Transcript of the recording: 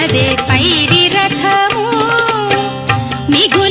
పైరి రథము మిగులు